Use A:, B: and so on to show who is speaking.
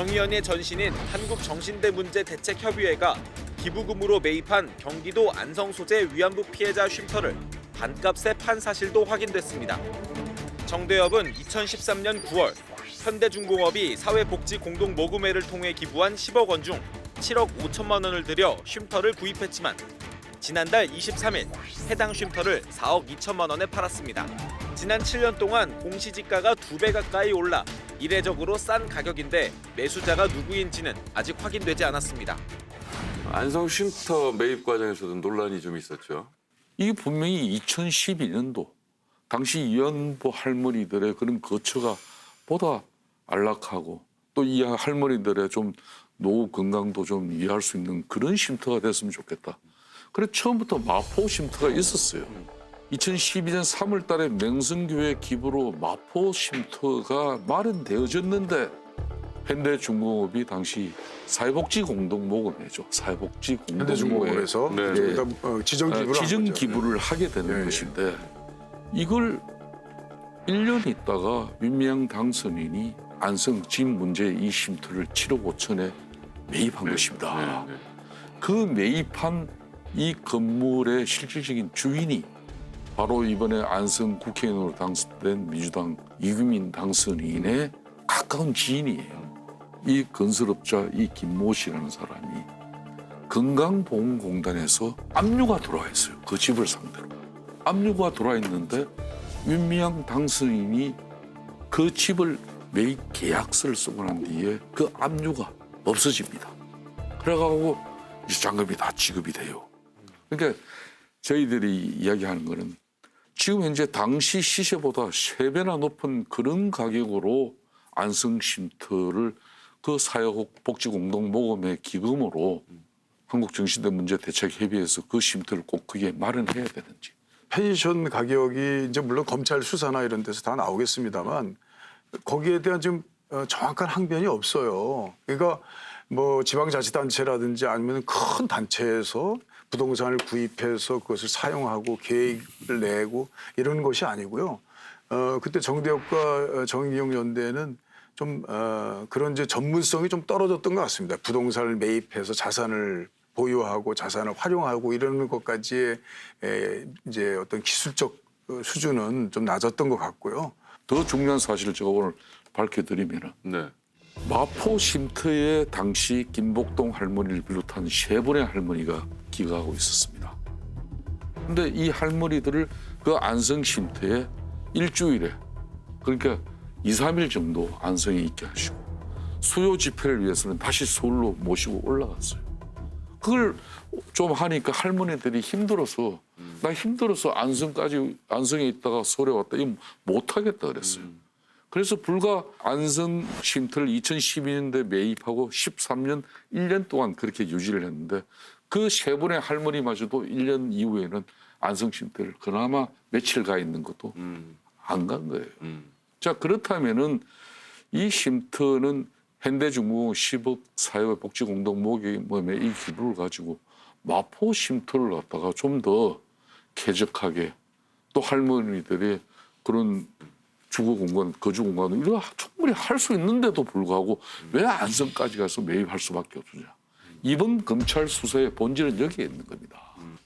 A: 정의연의 전신인 한국정신대문제대책협의회가 기부금으로 매입한 경기도 안성 소재 위안부 피해자 쉼터를 반값에 판 사실도 확인됐습니다. 정대협은 2013년 9월 현대중공업이 사회복지공동모금회를 통해 기부한 10억 원 중 7억 5천만 원을 들여 쉼터를 구입했지만 지난달 23일 해당 쉼터를 4억 2천만 원에 팔았습니다. 지난 7년 동안 공시지가가 두배 가까이 올라 이례적으로 싼 가격인데 매수자가 누구인지는 아직 확인되지 않았습니다.
B: 안성 쉼터 매입 과정에서도 논란이 좀 있었죠.
C: 이게 분명히 2012년도 당시 위안부 할머니들의 그런 거처가 보다 안락하고 또 이 할머니들의 좀 노후 건강도 좀 이해할 수 있는 그런 쉼터가 됐으면 좋겠다. 그래 처음부터 마포 쉼터가 있었어요. 2012년 3월 달에 명성교회 기부로 마포 쉼터가 마련되어졌는데 현대중공업이 당시 사회복지 공동 모금회죠. 사회복지 공동 모금
D: 현대중공업에서
B: 네.
D: 어, 지정 기부를 한
C: 지정. 기부를 하게 되는
D: 네.
C: 것인데 이걸 1년 있다가 윤미향 당선인이 안성 진 문제 이 쉼터를 7억 5천에 매입한 것입니다.
B: 네, 네.
C: 그 매입한 이 건물의 실질적인 주인이 바로 이번에 안성 국회의원으로 당선된 민주당 이규민 당선인의 가까운 지인이에요. 이 건설업자 이 김모 씨라는 사람이 건강보험공단에서 압류가 들어와 있어요. 그 집을 상대로. 압류가 들어와 있는데 윤미향 당선인이 그 집을 매입 계약서를 쓰고 난 뒤에 그 압류가 없어집니다. 그래가지고 이제 잔금이 다 지급이 돼요. 그러니까 저희들이 이야기하는 거는 지금 현재 당시 시세보다 세 배나 높은 그런 가격으로 안성 쉼터를 그 사회복지공동모금의 기금으로 한국정신대 문제 대책 협의회에서 그 쉼터를 꼭 그게 마련해야 되는지.
D: 펜션 가격이 이제 물론 검찰 수사나 이런 데서 다 나오겠습니다만 거기에 대한 지금 어, 정확한 항변이 없어요. 그러니까 뭐 지방자치단체라든지 아니면 큰 단체에서 부동산을 구입해서 그것을 사용하고 계획을 내고 이런 것이 아니고요. 어, 그때 정대협과 어, 정의용 연대는 좀 어, 그런 이제 전문성이 좀 떨어졌던 것 같습니다. 부동산을 매입해서 자산을 보유하고 자산을 활용하고 이러는 것까지의 에, 이제 어떤 기술적 어, 수준은 좀 낮았던 것 같고요.
C: 더 중요한 사실을 제가 오늘 밝혀드리면은
B: 네.
C: 마포 쉼터에 당시 김복동 할머니를 비롯한 세 분의 할머니가 기가하고 있었습니다. 근데 이 할머니들을 그 안성 쉼터에 일주일에 그러니까 2, 3일 정도 안성에 있게 하시고 수요 집회를 위해서는 다시 서울로 모시고 올라갔어요. 그걸 좀 하니까 할머니들이 힘들어서 나 힘들어서 안성까지 안성에 있다가 서울에 왔다 이거 못 하겠다 그랬어요. 그래서 불과 안성 쉼터를 2012년도에 매입하고 13년 1년 동안 그렇게 유지를 했는데 그 세 분의 할머니마저도 1년 이후에는 안성 쉼터를 그나마 며칠 가 있는 것도
B: 음,
C: 안간 거예요.
B: 음.
C: 자 그렇다면은 이 쉼터는 현대중공업 10억 사회복지공동모금의 이 기부를 가지고 마포 쉼터를 갖다가 좀 더 쾌적하게 또 할머니들의 그런 주거 공간, 거주 공간을 이거 충분히 할 수 있는데도 불구하고 왜 안성까지 가서 매입할 수밖에 없느냐. 이번 검찰 수사의 본질은 여기에 있는 겁니다.